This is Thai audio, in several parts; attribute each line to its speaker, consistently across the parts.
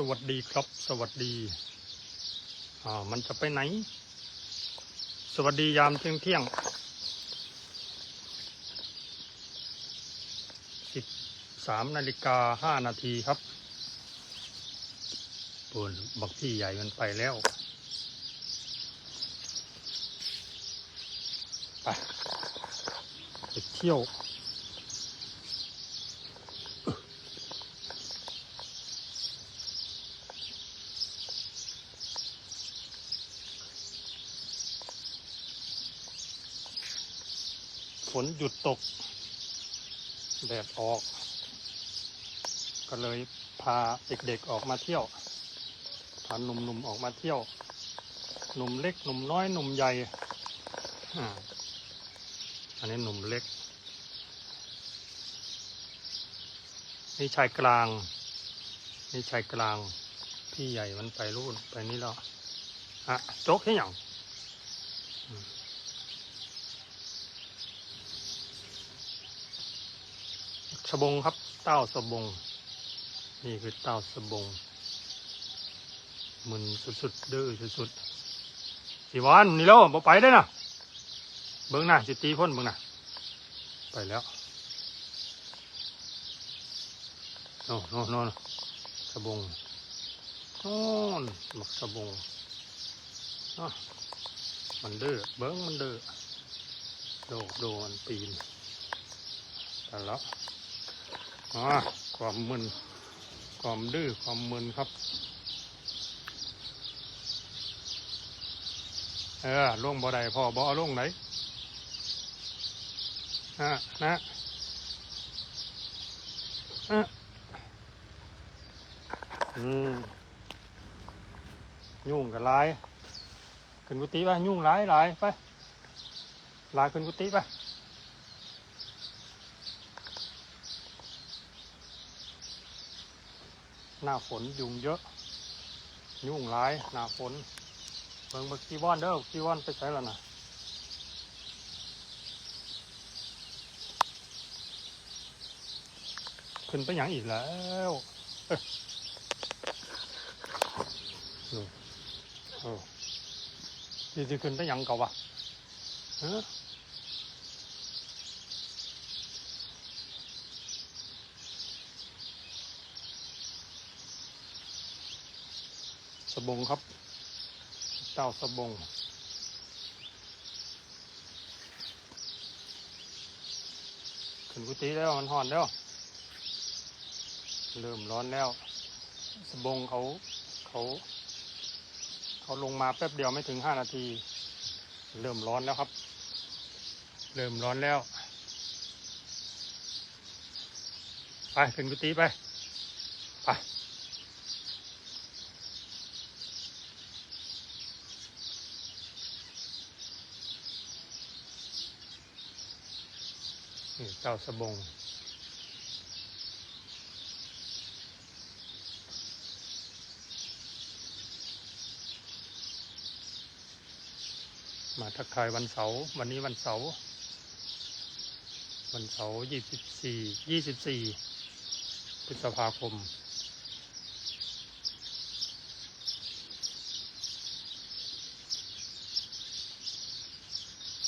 Speaker 1: สวัสดีครับ สวัสดีอ่ามันจะไปไหน สวัสดียามเที่ยงเที่ยงสิบสามนาฬิกาห้านาทีครับปวนบักที่ใหญ่มันไปแล้วไปไปเที่ยว ฝนหยุดตก แดดออก ก็เลยพาเด็กๆออกมาเที่ยวพาหนุ่มๆออกมาเที่ยว หนุ่มเล็กหนุ่มน้อยหนุ่มใหญ่อันนี้หนุ่มเล็ก นี่ชายกลาง นี่ชายกลาง พี่ใหญ่มันไปรุ่นไปนี่แล้วอะโจ๊กให้หยัง บงครับเต้าสบง นี่คือเต้าสบงมึนสุดๆดื้อสุดๆสิวานนี่แล้วบ่ไปได้นะเบิ้งนะสิตีพ่นเบิ้งนะไปแล้วโน่นโน่นโน่นสบงโน่นหมักสบงมันเดือเบิ้งมันเดือโดดโดนปีนไปแล้ว อความมึนความดื้อความมึนครับ เออลงบ่ได้พ่อบ่ลงไหนอะนะอะอืมยุ่งกับลายขึ้นกุฏิไปยุ่งหลายหลายไปลายขึ้นกุฏิไป หน้าฝนยุงเยอะ ยุ่งหลายหน้าฝนเบิ่งบักกีวอนเด้อกีวอนไปใช้แล้วนะขึ้นไปอย่างอีกแล้วเอ้ยดูเออนี่จะขึ้นไปอย่างเก่าวะเออ บงครับ เต้าสบง ขึ้นกุฏิแล้วมันห่อนแล้ว เริ่มร้อนแล้ว สบงเขาเขาเขาลงมาแป๊บเดียวไม่ถึงห้านาที เริ่มร้อนแล้วครับ เริ่มร้อนแล้ว ไปขึ้นกุฏิไป ไป เจ้าสบง มาทักทายวันเสาร์วันนี้วันเสาร์วันเสาร์ยี่สิบสี่ยี่สิบสี่พฤษภาคม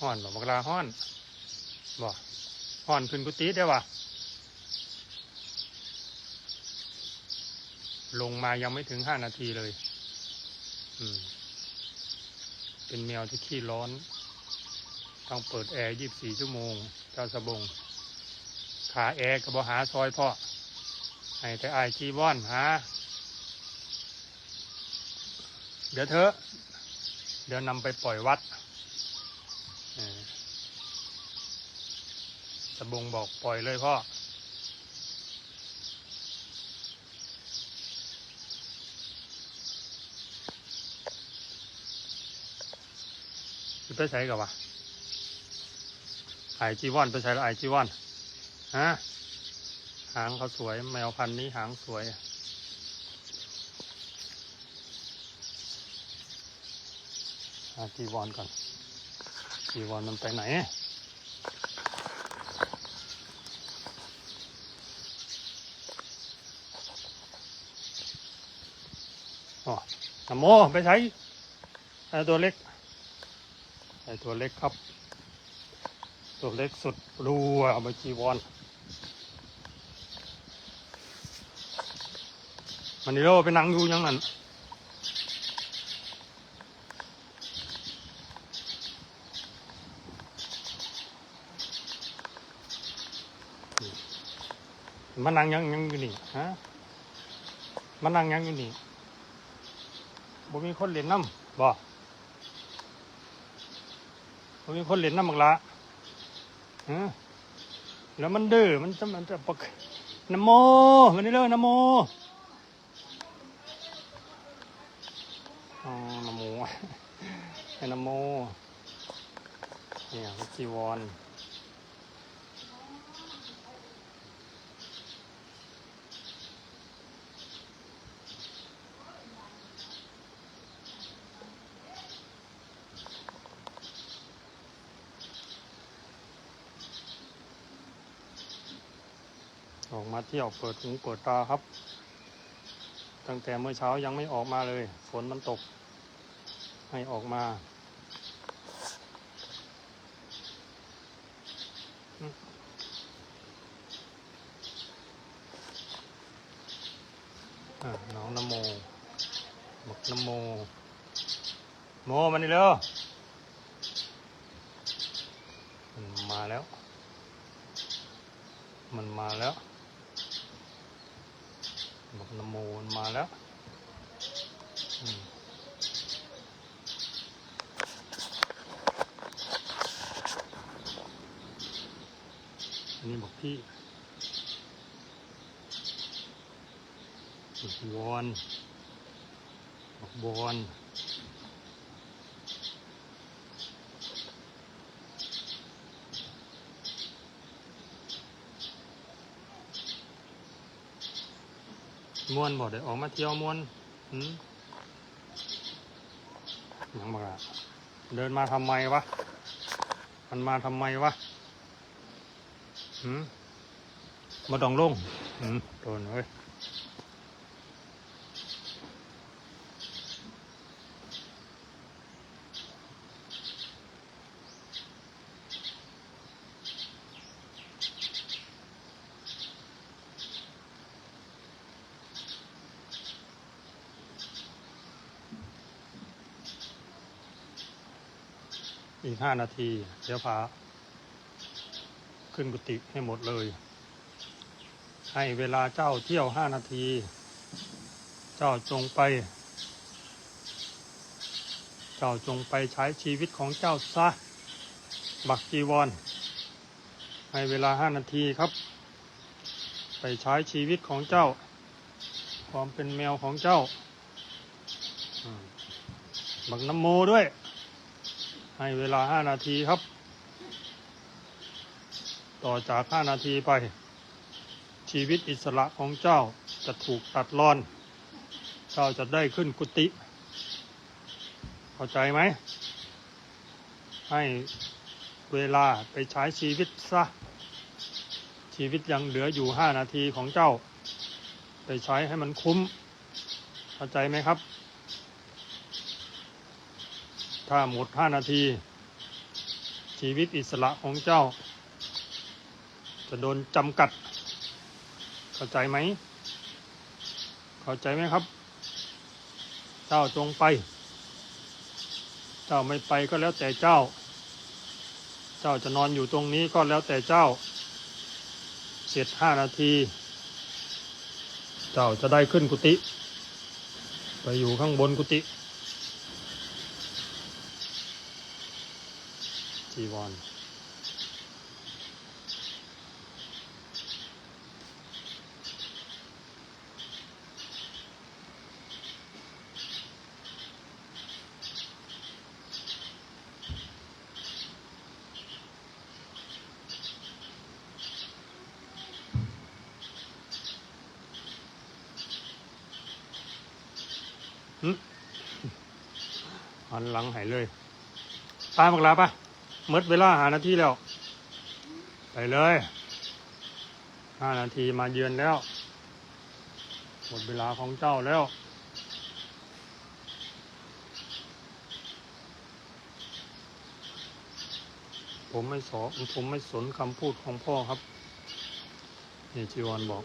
Speaker 1: ห้อนบอกบักลาห้อนบอก ห่อนขึ้นกุฏิได้วะลงมายังไม่ถึงห้านาทีเลย อืม เป็นแมวที่ขี้ร้อน ต้องเปิดแอร์ยี่บสี่ชั่วโมง เจ้าสบง ขาแอร์กับบหาซอยพ่อให้แต่อายจีวอนหา เดี๋ยวเถอเดี๋ยวนำไปปล่อยวัดเออ สบงบอกปล่อยเลยพ่อ ไปใส่กับวะไอจีวอนไปใส่แล้วไอจีวอนฮะหางเขาสวยแมวพันธุ์นี้หางสวยหาจีวอนก่อนจีวอนมันไปไหน อ๋อนโมไปใช้ไอตัวเล็กไอ้ตัวเล็กครับ ตัวเล็กสุดรัวเอาไปจีวรมันนี่เราไปนั่งอยู่ยังนั้นมานั่งยังยังอยู่นี่ฮะมานั่งยังอยู่นี่ บ่มีคนเล่นน้ำบ่บ่มีคนเล่นน้ำบักละฮะแล้วมันเดื้อมันจะมันจะปกนโมมันนี่เลยนโมอ๋อนโมนโมเนี่ยจีวร ออกมาเที่ยวเปิดหูเปิดตาครับ ตั้งแต่เมื่อเช้ายังไม่ออกมาเลย ฝนมันตก ให้ออกมาน้องนโมบอกนโม โมมานี่เร็วมันมาแล้ว มันมาแล้ว บอกนโมมันมาแล้วอันนี้บอกพี่บอกวอนบอกบอน ม้วนบ่ได้ออกมาเที่ยวม้วนหืมยังบอกอะเดินมาทำไมวะ มันมาทำไมวะหืมมาดองลงหืมโดนเว้ย อีกห้านาที เดี๋ยวพาขึ้นกุฏิให้หมดเลย ให้เวลาเจ้าเที่ยวห้านาที เจ้าจงไป เจ้าจงไปใช้ชีวิตของเจ้าซะ บักจีวร ให้เวลาห้านาทีครับ ไปใช้ชีวิตของเจ้า ความเป็นแมวของเจ้าบักน้ำโมด้วย ให้เวลาห้านาทีครับ ต่อจากห้านาทีไป ชีวิตอิสระของเจ้าจะถูกตัดรอน เจ้าจะได้ขึ้นกุฏิเข้าใจไหม ให้เวลาไปใช้ชีวิตซะ ชีวิตยังเหลืออยู่ห้านาทีของเจ้า ไปใช้ให้มันคุ้ม เข้าใจไหมครับ ถ้าหมดห้านาที ชีวิตอิสระของเจ้า จะโดนจำกัด เข้าใจไหม เข้าใจไหมครับ เจ้าจงไป เจ้าไม่ไปก็แล้วแต่เจ้า เจ้าจะนอนอยู่ตรงนี้ก็แล้วแต่เจ้า เสร็จห้านาที เจ้าจะได้ขึ้นกุฏิไปอยู่ข้างบนกุฏิ จีวรหันหลังหายเลย ตายหมดแล้วปะ มดเวลาหานาทีแล้ว ไปเลยห้านาทีมาเยือนแล้ว หมดเวลาของเจ้าแล้วผมไม่สอผมไม่สนคำพูดของพ่อครับ นี่จีวรบอก